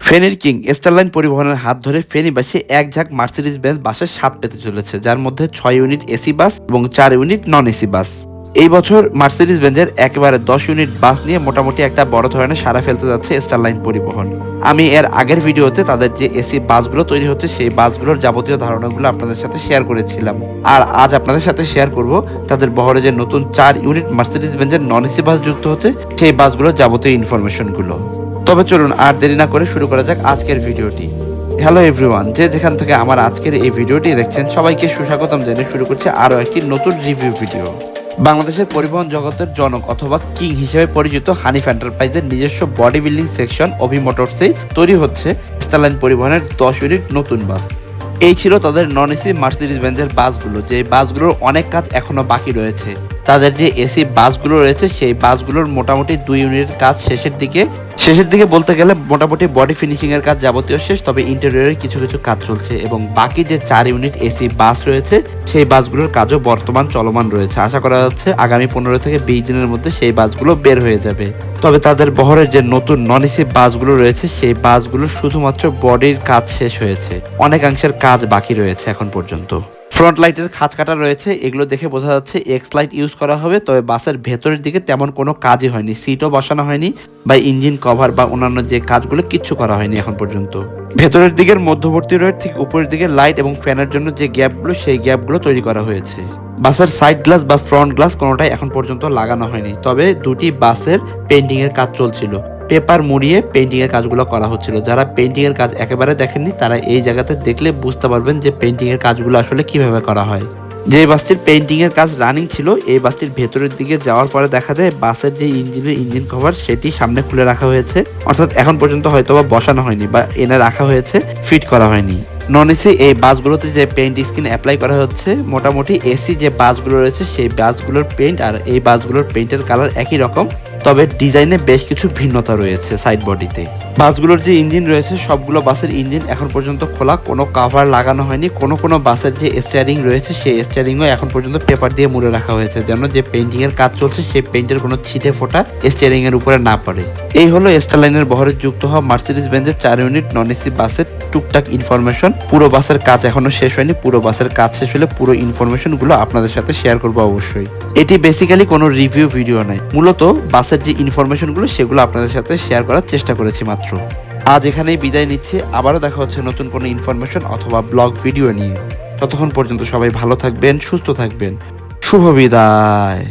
ফেনীর king Starline পরিবহনের হাত ধরে ফেনীবাসী এক ঝাঁক মার্সিডিজ বেঞ্চ বাসের স্বাদ পেতে চলেছে, যার মধ্যে ছয় ইউনিট এসি বাস এবং চার ইউনিট নন এসি বাস। এই বছর মার্সিডিজ বেঞ্জের একেবারে দশ ইউনিট বাস নিয়ে মোটামুটি একটা বড় ধরনের সারা ফেলতে যাচ্ছে স্টারলাইন পরিবহন। আমি এর আগের ভিডিওতে তাদের যে এসি বাসগুলো তৈরি হচ্ছে, সেই বাসগুলোর যাবতীয় ধারণাগুলো আপনাদের সাথে শেয়ার করেছিলাম। আর আজ আপনাদের সাথে শেয়ার করব তাদের বহরে যে নতুন চার ইউনিট মার্সিডিজ বেঞ্জের নন এসি বাস যুক্ত হচ্ছে, সেই বাসগুলোর যাবতীয় ইনফরমেশনগুলো তবে চলুন আর দেরি না করে শুরু করা যাক আজকের ভিডিওটি। হ্যালো এভরিওয়ান যে যেখান থেকে আমার আজকের এই ভিডিওটি দেখছেন, সবাইকে সুস্বাগতম জানিয়ে শুরু করছে আরও একটি নতুন রিভিউ ভিডিও বাংলাদেশের পরিবহন জগতের জনক অথবা কিং হিসেবে পরিচিত হানিফ এন্টারপ্রাইজের নিজস্ব বডি বিল্ডিং সেকশন অভি মোটরসে তৈরি হচ্ছে স্টারলাইন পরিবহনের দশ ইউনিট নতুন বাস এই ছিল তাদের নন এসি মার্সিডিজ বেঞ্জের বাসগুলো যে বাসগুলোর অনেক কাজ এখনও বাকি রয়েছে। তাদের যে এসি বাসগুলো রয়েছে, সেই বাসগুলোর মোটামুটি দুই ইউনিটের কাজ শেষের দিকে। শেষের দিকে বলতে গেলে মোটামুটি বডি ফিনিশিং এর কাজ যাবতীয় শেষ, তবে ইন্টেরিয়রের কিছু কিছু কাজ চলছে এবং বাকি যে চার ইউনিট এসি বাস রয়েছে, সেই বাসগুলোর কাজও বর্তমান চলমান রয়েছে। আশা করা যাচ্ছে আগামী পনেরো থেকে বিশ দিনের মধ্যে সেই বাসগুলো বের হয়ে যাবে। তবে তাদের বহরের যে নতুন নন এসি বাসগুলো রয়েছে, সেই বাসগুলো শুধুমাত্র বডির কাজ শেষ হয়েছে। অনেকাংশের কাজ বাকি রয়েছে এখন পর্যন্ত। ফ্রন্ট লাইটের খাঁজ কাটা রয়েছে, এগুলো দেখে বোঝা যাচ্ছে এক্স লাইট ইউজ করা হবে, তবে বাসের ভেতরের দিকে তেমন কোনো কাজই হয়নি সিটও বসানো হয়নি বা ইঞ্জিন কভার বা অন্যান্য যে কাজগুলো কিচ্ছু করা হয়নি এখন পর্যন্ত। ভেতরের দিকের মধ্যবর্তী রয়ের ঠিক উপরের দিকে লাইট এবং ফ্যানের জন্য যে গ্যাপগুলো সেই গ্যাপগুলো তৈরি করা হয়েছে। বাসের সাইড গ্লাস বা ফ্রন্ট গ্লাস কোনোটাই এখন পর্যন্ত লাগানো হয়নি, তবে দুটি বাসের পেন্টিং এর কাজ চলছিল। পেপার মুড়িয়ে পেন্টিং এর কাজগুলো করা হচ্ছিল। যারা পেন্টিং এর কাজ একেবারে দেখেননি, তারা এই জায়গাতে দেখলে বুঝতে পারবেন যে পেন্টিং এর কাজগুলো আসলে কীভাবে করা হয়। যে বাসটির পেন্টিং এর কাজ রানিং ছিল, এই বাসটির ভেতরের দিকে যাওয়ার পরে দেখা যায় বাসের যে ইঞ্জিনের ইঞ্জিন কভার সেটি সামনে খুলে রাখা হয়েছে। অর্থাৎ এখন পর্যন্ত হয়তো বা বসানো হয়নি বা এনে রাখা হয়েছে ফিট করা হয়নি। নন এসি এই বাসগুলোতে যে পেইন্ট স্কিন অ্যাপ্লাই করা হচ্ছে, মোটামুটি এসি যে বাসগুলো রয়েছে, সেই বাসগুলোর পেইন্ট আর এই বাসগুলোর পেইন্টের কালার একই রকম। তবে ডিজাইনে বেশ কিছু ভিন্নতা রয়েছে সাইড বডিতে বাসগুলোর যে ইঞ্জিন রয়েছে, সবগুলো বাসের ইঞ্জিন এখন পর্যন্ত খোলা। কোনো কাভার লাগানো হয়নি। কোনো কোনো বাসের যে স্টিয়ারিং রয়েছে, সেই স্টিয়ারিংও এখন পর্যন্ত পেপার দিয়ে মুড়ে রাখা হয়েছে। যেন যে পেন্টিং এর কাজ চলছে, সেই পেইন্টের কোনো ছিটে ফোটা স্টিয়ারিং এর উপরে না পড়ে। এই হলো স্টারলাইনের বহরে যুক্ত হওয়া মার্সিডিজ বেঞ্জের চার ইউনিট নন এসি বাসের টুকটাক ইনফরমেশন পুরো বাসের কাজ এখনও শেষ হয়নি। পুরো বাসের কাজ শেষ হলে পুরো ইনফরমেশনগুলো আপনাদের সাথে শেয়ার করব অবশ্যই। এটি বেসিক্যালি কোনো রিভিউ ভিডিও নয়। মূলত বাসের যে ইনফরমেশনগুলো সেগুলো আপনাদের সাথে শেয়ার করার চেষ্টা করেছি মাত্র। আজ এখানেই বিদায় নিচ্ছে, আবারও দেখা হচ্ছে নতুন কোনো ইনফরমেশন অথবা ব্লগ ভিডিও নিয়ে। ততক্ষণ পর্যন্ত সবাই ভালো থাকবেন, সুস্থ থাকবেন। শুভ বিদায়।